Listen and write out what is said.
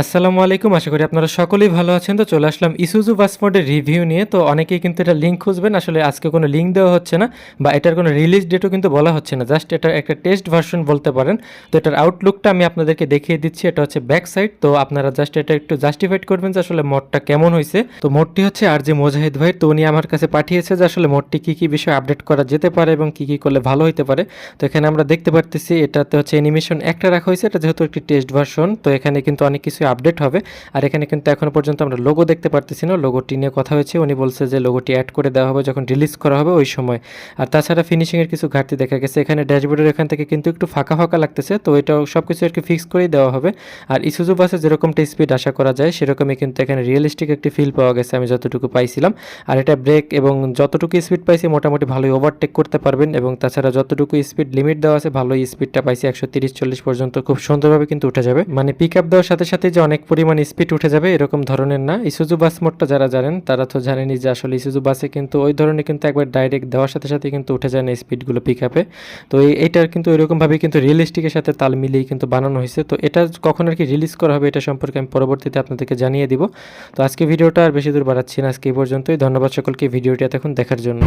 আসসালামু আলাইকুম, আশা করি আপনারা সকলেই ভালো আছেন। তো চলে আসলাম ইসুজু বাস মোডের রিভিউ নিয়ে। তো অনেকেই কিন্তু এটা লিঙ্ক খুঁজবেন। আসলে আজকে কোনো লিঙ্ক দেওয়া হচ্ছে না বা এটার কোনো রিলিজ ডেটও কিন্তু বলা হচ্ছে না। জাস্ট এটা একটা টেস্ট ভার্সন বলতে পারেন। তো এটার আউটলুকটা আমি আপনাদেরকে দেখিয়ে দিচ্ছি। এটা হচ্ছে ব্যাক সাইড তো আপনারা জাস্ট এটা একটু জাস্টিফাইড করবেন যে আসলে মোডটা কেমন হয়েছে তো মোডটি হচ্ছে আর যে মোজাহিদ ভাই। তো উনি আমার কাছে পাঠিয়েছে যে আসলে মোডটি কী কী বিষয় আপডেট করা যেতে পারে এবং কী কী করলে ভালো হতে পারে। তো এখানে আমরা দেখতে পারতেছি, এটাতে হচ্ছে অ্যানিমেশন একটা রাখা হয়েছে এটা যেহেতু একটি টেস্ট ভার্সন তো এখানে কিন্তু অনেক কিছু আপডেট হবে। আর এখানে কিন্তু এখনও পর্যন্ত আমরা লোগো দেখতে পারতেছি না। লোগোটি নিয়ে কথা হয়েছে। উনি বলছে যে লোগোটি অ্যাড করে দেওয়া হবে যখন রিলিজ করা হবে ওই সময়। আর তাছাড়া ফিনিশিংয়ের কিছু ঘাটতি দেখা গেছে। এখানে ড্যাশবোর্ডের এখান থেকে কিন্তু একটু ফাঁকা ফাঁকা লাগতেছে। তো এটাও সব কিছু আর কি ফিক্স করেই দেওয়া হবে। আর ইসুজু বাসে যেরকমটা স্পিড আশা করা যায়, সেরকমই কিন্তু এখানে রিয়েলিস্টিক একটি ফিল পাওয়া গেছে আমি যতটুকু পাইছিলাম। আর এটা ব্রেক এবং যতটুকু স্পিড পাইছি মোটামুটি ভালোই ওভারটেক করতে পারবেন এবং তাছাড়া যতটুকু স্পিড লিমিট দেওয়া আছে, ভালোই স্পিডটা পাইছি একশো তিরিশ চল্লিশ পর্যন্ত। খুব সুন্দরভাবে কিন্তু উঠে যাবে। মানে পিক আপ দেওয়ার সাথে সাথে যে অনেক পরিমাণ স্পিড উঠে যাবে এরকম ধরনের না। ইসুজু বাস মোডটা যারা জানেন, তারা তো জানেনই যে আসলে ইসুজু বাসে কিন্তু ওই ধরনের কিন্তু একবার ডাইরেক্ট দেওয়ার সাথে সাথে কিন্তু উঠে যায় না স্পিডগুলো পিক আপে তো এই- এইটার কিন্তু এরকমভাবে কিন্তু রিয়েলিস্টিকের সাথে তাল মিলিয়ে কিন্তু বানানো হয়েছে। তো এটা কখন আর কি রিলিজ করা হবে এটা সম্পর্কে আমি পরবর্তীতে আপনাদেরকে জানিয়ে দিব। তো আজকে ভিডিওটা আর বেশি দূর বাড়াচ্ছি না, আজকে এই পর্যন্তই। ধন্যবাদ সকলকে ভিডিওটি এতক্ষণ দেখার জন্য।